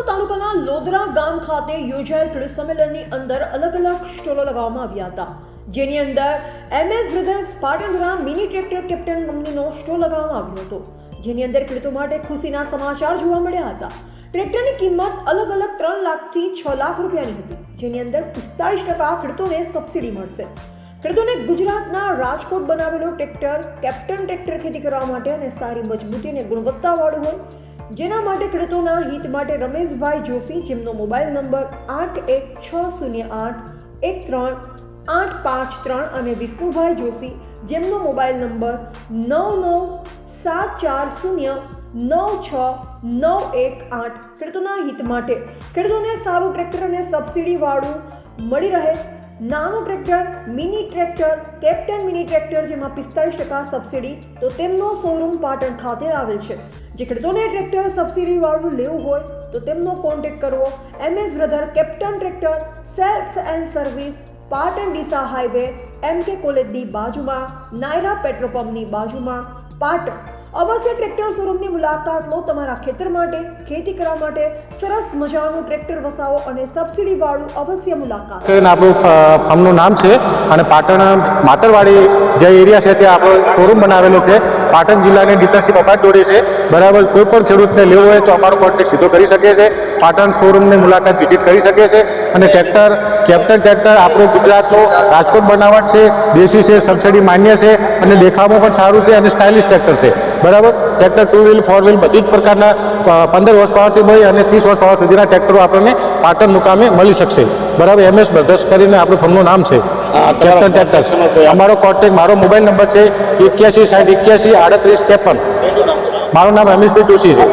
છોટાઉદેપુર તાલુકાના લોદરા ગામ ખાતે યોજાયેલ કૃષિ સંમેલનની અંદર અલગ અલગ સ્ટોલો લગાવવામાં આવ્યા હતા. જેની અંદર એમએસ બ્રધર્સ પાટણ દ્વારા મિની ટ્રેક્ટર કેપ્ટન કંપનીનો સ્ટોલ લગાવવામાં આવ્યો હતો. જેની અંદર ખેડૂતો માટે ખુશીના સમાચાર જોવા મળ્યા હતા. ટ્રેક્ટરની કિંમત અલગ અલગ ત્રણ લાખથી છ લાખ રૂપિયાની હતી. જેની અંદર પિસ્તાળીસ ટકા ખેડૂતોને સબસિડી મળશે. ખેડૂતોને ગુજરાતના રાજકોટ બનાવેલો ટ્રેક્ટર કેપ્ટન ટ્રેક્ટર ખેતી કરવા માટે અને સારી મજબૂતી અને ગુણવત્તાવાળું હોય જેના માટે ખેડૂતોના હિત માટે રમેશભાઈ જોશી, જેમનો મોબાઈલ નંબર આઠ એક છ શૂન્ય આઠ એક ત્રણ આઠ પાંચ ત્રણ અને વિષ્ણુભાઈ જોશી, જેમનો મોબાઈલ નંબર નવ નવ સાત ચાર શૂન્ય નવ છ નવ એક આઠ. ખેડૂતોના હિત માટે ખેડૂતોને સારું ટ્રેક્ટર અને સબસિડીવાળું મળી રહે નાનું tractor, mini tractor, captain mini tractor જેમાં પિસ્તાળીસ ટકા સબસિડી તો તેમનો શોરૂમ પાટણ ખાતે આવેલ છે. જે ખેડૂતોને ટ્રેક્ટર સબસિડીવાળું લેવું હોય તો તેમનો કોન્ટેક્ટ કરવો. MS brother captain tractor, sales and service, Patan Deesa highway, M K કોલેજની બાજુમાં, નાયરા પેટ્રોલ પંપની બાજુમાં, પાટણ. અવશ્ય ટ્રેક્ટર શોરૂમની મુલાકાત લો તમારા ખેતર માટે, ખેતી કરવા માટે, સરસ મજાનું ટ્રેક્ટર વસાવો અને સબસિડીવાળું અવશ્ય મુલાકાત. આપણું ફાર્મનું નામ છે અને પાટણ માતરવાડી જે એરિયા છે, ત્યાં આપણો શોરૂમ બનાવેલો છે. પાટણ જિલ્લાની ડિપ્લોસી પપાટ જોડે છે. બરાબર, કોઈ પણ ખેડૂતને લેવો હોય તો અમારો કોન્ટેક્ટ સીધો કરી શકે છે. પાટણ શોરૂમની મુલાકાત વિઝિટ કરી શકે છે. અને ટ્રેક્ટર, કેપ્ટન ટ્રેક્ટર આપણું ગુજરાતનું રાજકોટ બનાવટ છે. દેશી છે, સબસિડી માન્ય છે. અને દેખાવમાં પણ સારું છે અને સ્ટાઇલિશ ટ્રેક્ટર છે. બરાબર? Tractor two wheel four wheel બધી જ પ્રકારના પંદર વર્ષ પાવરથી મળી અને ત્રીસ વર્ષ પાવર સુધીના ટ્રેક્ટરો આપણને પાટણ મુકામે મળી શકશે. બરાબર? એમએસ બ્રધર્સ કરીને આપણું ફર્મનું નામ છે. કેપ્ટન ટ્રેક્ટર અમારો કોન્ટેક મારો મોબાઈલ નંબર છે એક્યાસી સાઠ એક્યાસી આડત્રીસ ત્રેપન. મારું નામ રમેશભાઈ જોશી છે.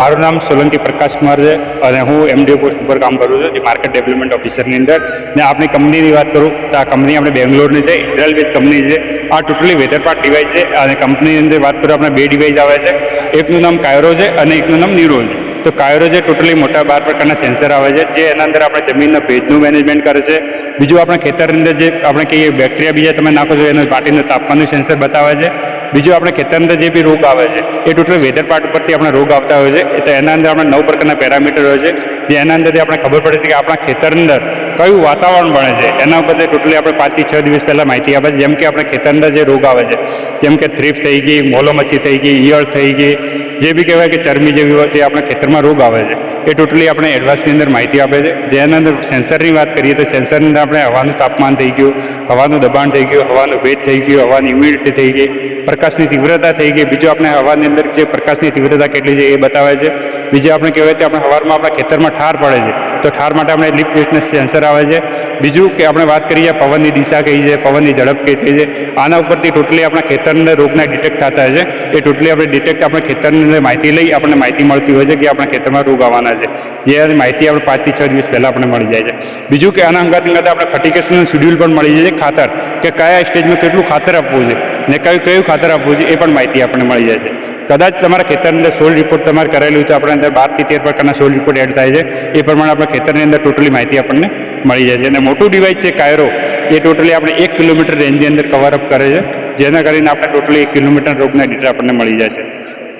મારું નામ સોલંકી પ્રકાશ કુમાર છે અને હું એમડીઓ પોસ્ટ ઉપર કામ કરું છું જે માર્કેટ ડેવલપમેન્ટ ઓફિસરની અંદર. ને આપણી કંપનીની વાત કરું તો આ કંપની આપણે બેંગ્લોરની છે ઇઝરાયલ બેઝ કંપની છે. આ ટોટલી વેધર પાર્ટ ડિવાઇસ છે અને કંપનીની અંદર વાત કરું આપણે બે ડિવાઇસ આવે છે. એકનું નામ કાયરો છે અને એકનું નામ ન્યુરો છે. તો કાયરો જે ટોટલી મોટા બાર પ્રકારના સેન્સર આવે છે, જે એના અંદર આપણે જમીનના ભેજનું મેનેજમેન્ટ કરે છે. બીજું આપણે ખેતરની અંદર જે આપણે કહીએ બેક્ટેરિયા બીજા તમે નાખો છો, એનું માટીનું તાપમાનનું સેન્સર બતાવે છે. બીજું આપણે ખેતરની અંદર જે બી રોગ આવે છે, એ ટોટલ વેધર પાર્ટ ઉપરથી આપણે રોગ આવતા હોય છે. તો એના અંદર આપણે નવ પ્રકારના પેરામીટર હોય છે, જે એના અંદરથી આપણે ખબર પડે છે કે આપણા ખેતરની અંદર કયું વાતાવરણ બને છે. એના ઉપરથી ટોટલી આપણે પાંચથી છ દિવસ પહેલાં માહિતી આપે છે, જેમ કે આપણે ખેતર અંદર જે રોગ આવે છે, જેમ કે થ્રીફ થઈ ગઈ, મોલોમચ્છી થઈ ગઈ, ઈયળ થઈ ગઈ જે બી કહેવાય કે ચરમી જેવી હોય તે આપણા ખેતરમાં રોગ આવે છે. એ ટોટલી આપણે એડવાન્સની અંદર માહિતી આપે છે. જેના અંદર સેન્સરની વાત કરીએ તો સેન્સરની અંદર આપણે હવાનું તાપમાન થઈ ગયું, હવાનું દબાણ થઈ ગયું, હવાનું ભેજ થઈ ગયું, હવાની હ્યુમિડિટી થઈ ગઈ, પ્રકાશની તીવ્રતા થઈ ગઈ. બીજું આપણે હવાની અંદર જે પ્રકાશની તીવ્રતા કેટલી છે એ બતાવે છે. બીજું આપણે કહેવાય કે આપણે હવારમાં આપણા ખેતરમાં ઠાર પડે છે. તો ઠાર માટે આપણે લીપ વેસ્ટનેસ સેન્સર આવે છે. બીજું કે આપણે વાત કરીએ પવનની દિશા કઈ છે, પવનની ઝડપ કેટલી છે. આના ઉપરથી ટોટલી આપણા ખેતરની રોગના ડિટેક્ટ થતા હોય છે. એ ટોટલી આપણે ડિટેક્ટ આપણે ખેતરની માહિતી લઈ આપણને માહિતી મળતી હોય છે કે આપણા ખેતરમાં રોગ આવવાના છે. જે માહિતી આપણે પાંચથી છ દિવસ પહેલાં આપણે મળી જાય છે. બીજું કે આના અંગાત અંગાત આપણે ફર્ટિકેશનનું શેડ્યુલ પણ મળી જાય છે. ખાતર કે કયા સ્ટેજમાં કેટલું ખાતર આપવું છે. ને કયું કયું ખાતર આપવું છે એ પણ માહિતી આપણને મળી જાય છે. કદાચ તમારા ખેતરની અંદર સોલ રિપોર્ટ તમારે કરેલું તો આપણે અંદર બારથી તેર પ્રકારના સોલ રિપોર્ટ એડ થાય છે. એ પ્રમાણે આપણે ખેતરની અંદર ટોટલી માહિતી આપણને મળી જાય છે. અને મોટું ડિવાઇસ છે કાયરો. એ ટોટલી આપણે એક કિલોમીટર રેન્જની અંદર કવર અપ કરે છે. જેના કરીને આપણે ટોટલી એક કિલોમીટર રોગના ડિટેલ આપણને મળી જાય છે.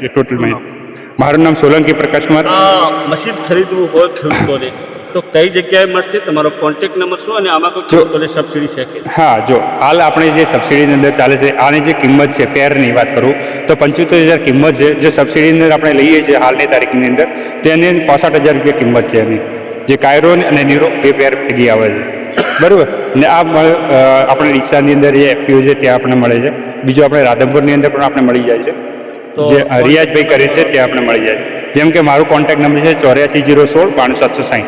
એ ટોટલ માહિતી. મારું નામ સોલંકી પ્રકાશ કુમાર. મશીન ખરીદવું હોય ખેડૂતોને. તો કઈ જગ્યાએ મળશે? તમારો કોન્ટેક નંબર શું? અને આમાં કોઈ જો- ખેડૂતોને સબસિડી છે કે હા જો હાલ આપણે જે સબસિડીની અંદર ચાલે છે આની જે કિંમત છે પેરની વાત કરું તો પંચોતેર હજાર કિંમત છે જે સબસિડીની અંદર આપણે લઈએ છીએ હાલની તારીખની અંદર તેની પાસઠ હજાર રૂપિયા કિંમત છે એની. જે કાયરોન અને નીરો બે પેર ભેગી આવે છે. બરાબર? ને આ આપણે ડીસાની અંદર જે એફયુ છે ત્યાં આપણે મળે છે. બીજું આપણે રાધનપુરની અંદર પણ આપણે મળી જાય છે. તો જે રિયાજભાઈ કરે છે ત્યાં આપણે મળી જાય છે. જેમ કે મારો કોન્ટેક્ટ નંબર છે ચોર્યાસી જીરો સોળ બાણું સાતસો સાઠ